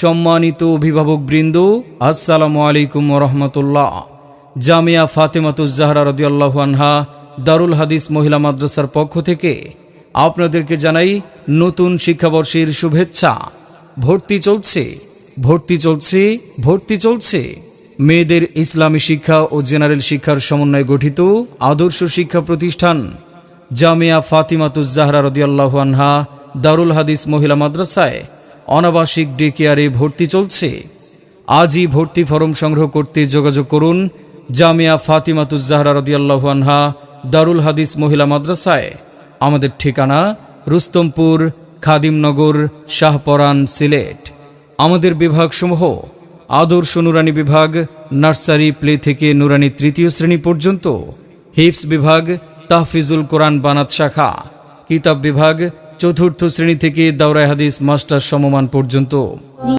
সম্মানিত অভিভাবক বৃন্দ, আসসালামু আলাইকুম রহমতুল্লাহ। জামিয়া ফাতেমাতুজ্জাহরা রদিয়াল্লাহ আনহা, দারুল হাদিস মহিলা মাদ্রাসার পক্ষ থেকে আপনাদেরকে জানাই নতুন শিক্ষাবর্ষের শুভেচ্ছা। ভর্তি চলছে ভর্তি চলছে ভর্তি চলছে। মেয়েদের ইসলামী শিক্ষা ও জেনারেল শিক্ষার সমন্বয়ে গঠিত আদর্শ শিক্ষা প্রতিষ্ঠান জামিয়া ফাতিমাতুজ্জাহরা রদিয়াল্লাহ আনহা, দারুল হাদিস মহিলা মাদ্রাসায় অনাবাসিক ডে কেয়ারে ভর্তি চলছে। আজই ভর্তি ফরম সংগ্রহ করতে যোগাযোগ করুন জামিয়া ফাতিমাতুজ্জাহরা রদিয়াল্লাহ আনহা, দারুল হাদিস মহিলা মাদ্রাসায়। আমাদের ঠিকানা রুস্তমপুর, খাদিমনগর, শাহপরান, সিলেট। আমাদের বিভাগসমূহ আদর্শ নুরানি বিভাগ, নার্সারি, প্লে থেকে নুরানি তৃতীয় শ্রেণি পর্যন্ত। হিপস বিভাগ, তাহফিজুল কোরআন বানাত শাখা। কিতাব বিভাগ চতুর্থ শ্রেণি থেকে দাওরাই হাদিস মাস্টার সমমান পর্যন্ত।